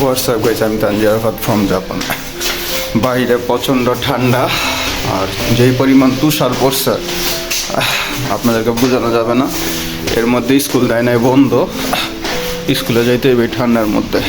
WhatsApp গাইছে আমি তানজিয়ারফাত from Japan বাইরে প্রচণ্ড ঠান্ডা, আর যেই পরিমাণ তুষার পড়ছে আপনাদেরকে বোঝানো যাবে না। এর মধ্যে স্কুল দেয় নাই, বন্ধ। স্কুলে যাইতে হবে ঠান্ডার মধ্যে।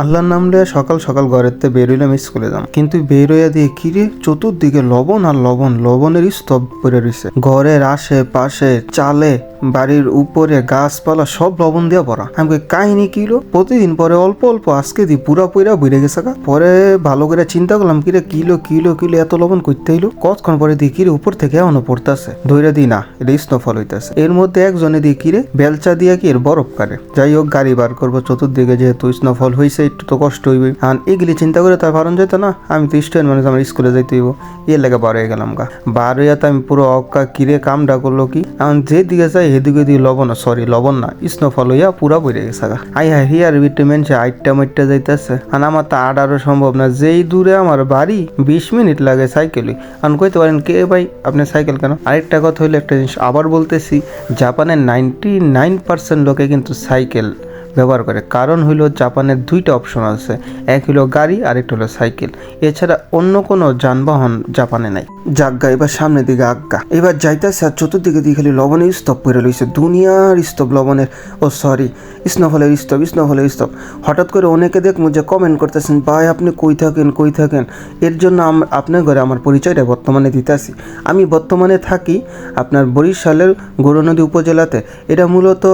আল্লাহর নাম লিয়ে সকাল সকাল ঘরের থেকে বেরোইলাম স্কুলে যাম। কিন্তু বেরোয়া দিয়ে কিরে চতুর্দিকে লবণ আর লবণ লবণের স্তব পড়ে রয়েছে ঘরের আশেপাশে চালে বাড়ির উপরে গাছপালা সব লবণ দিয়ে ভরা। আমি কই, কাহিনী কিলো প্রতিদিন পরে অল্প অল্প আজকে দি পুরা পুরা বুড়ে গেছে গা। পরে ভালো করে চিন্তা করলাম কিরে কিলো কিলো কিলো এত লবণ করতে হইল? কতক্ষণ পরে দি কিরে উপর থেকে এমনও পড়তেছে। ধৈর্য দি না এটা স্নোফল হইতেছে। এর মধ্যে একজনে দিয়ে কিরে বেলচা দিয়া কি এর বরফ কাটে। যাই হোক গাড়ি বার করব চতুর্দিকে যেহেতু স্নোফল হয়েছে একটু তো কষ্ট হইবে। আর এগুলি চিন্তা করে তার পারণ যেত না। আমি তো স্টুডেন্ট মানুষ, আমার স্কুলে যাইতে হইব। এর লেগে বার হয়ে গেলাম গা। বার হইয়া তো আমি পুরো অক্কা কিরে কামটা করল কি? এখন যেদিকে যাই সেদিকে দিয়ে লবণ সরি লবণ না, স্নোফল হইয়া পুরা পড়ে গেছে গা। আই হ্যাঁ হিয়ার বিটে মেনছে, আইটটা মাইটটা যাইতেছে। আর আমার তো আরও সম্ভব না। যেই দূরে আমার বাড়ি, বিশ মিনিট লাগে সাইকেলে আমি কইতে পারেন কে ভাই, আপনি সাইকেল কেন? আরেকটা কথা হইল একটা জিনিস, আবার বলতেছি, জাপানের নাইনটি নাইন পার্সেন্ট লোকে কিন্তু সাইকেল ব্যবহার করে। কারণ হইল জাপানের দুইটা অপশন আছে। এক হলো গাড়ি আর একটা হলো সাইকেল। এছাড়া অন্য কোনো যানবাহন জাপানে নাই। জাগ্গা এবার সামনের দিকে আজ্ঞা এবার যাইতেছে আর চতুর্দিকে দিকে খালি লবণের স্তব পড়ে রয়েছে দুনিয়ার স্তব লবণের। ও, সরি, স্নোফলের স্তব স্নোফলের স্তব। হঠাৎ করে অনেকে দেখব যে কমেন্ট করতেছেন, ভাই, আপনি কই থাকেন কই থাকেন? এর জন্য আপনার ঘরে আমার পরিচয়টা বর্তমানে দিতেছি। আমি বর্তমানে থাকি আপনার বরিশালের গৌরনদী উপজেলাতে। এটা মূলত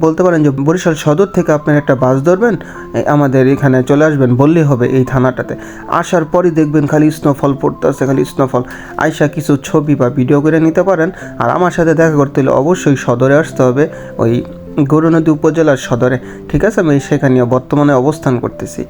বলতে পারেন যে বরিশাল সদর থেকে আপনার একটা বাস ধরবেন আমাদের এখানে চলে আসবেন, বললেই হবে এই থানাটাতে। আসার পরই দেখবেন খালি স্নোফল পড়তেছে, খালি স্নোফল আয়সা কিছু ছবি বা ভিডিও করে নিতে পারেন, আর আমার সাথে দেখা করতে হলে অবশ্যই সদরে আসতে হবে, ওই গৌরনদী উপজেলার সদরে। ঠিক আছে, আমি সেখানে বর্তমানে অবস্থান করতেছি।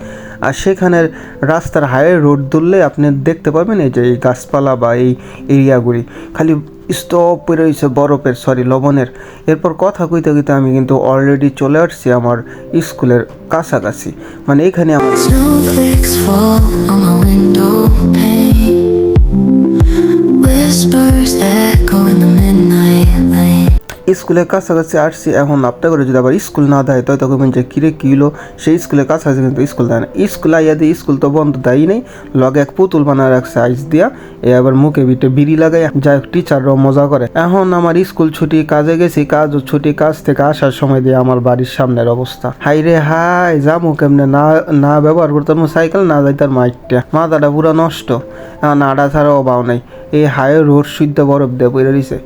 আর সেখানের রাস্তার হাইওয়ে রোড ধরলে আপনি দেখতে পাবেন এই যে এই গাছপালা বা এই এরিয়াগুলি খালি স্তব রয়েছে বরফের সরি লবণের। এরপর কথা কইতে কইতে আমি কিন্তু অলরেডি চলে আসছি আমার স্কুলের কাছাকাছি। মানে এখানে আমার স্কুলের কাছাকাছি আসছি, এখন আপনার করে যদি আবার স্কুল না দেয় তাই তখন যে কিরে কিলো সেই স্কুলের কাছাকাছি কিন্তু স্কুল দেয় না। স্কুল আইয়া দিয়ে স্কুল তো বন্ধ দেয়ই নেই। লগে এক পুতুল বানায় রাখছে আইস দিয়া। এ আবার মুখে বিটে বিড়ি লাগাই যাই হোক টিচাররাও মজা করে। এখন আমার স্কুল ছুটি কাজে গেছি, কাজ ও ছুটি কাজ থেকে আসার সময় দিয়ে আমার বাড়ির সামনের অবস্থা। হাই রে হাই যামু কেমনে না না ব্যবহার করতাম, সাইকেল না যাইতার মাইকটা মাথাটা পুরো নষ্ট। এখন ছাড়া বাও নাই। এই হায় রোড সিদ্ধ বরফ দিয়ে পড়ে রয়েছে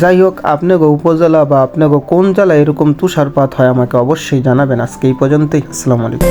যাই হোক, আপনাকে উপজেলা বা আপনাকে কোন জেলায় এরকম তুষারপাত হয় আমাকে অবশ্যই জানাবেন। আজকে এই পর্যন্তই। আসসালামু আলাইকুম।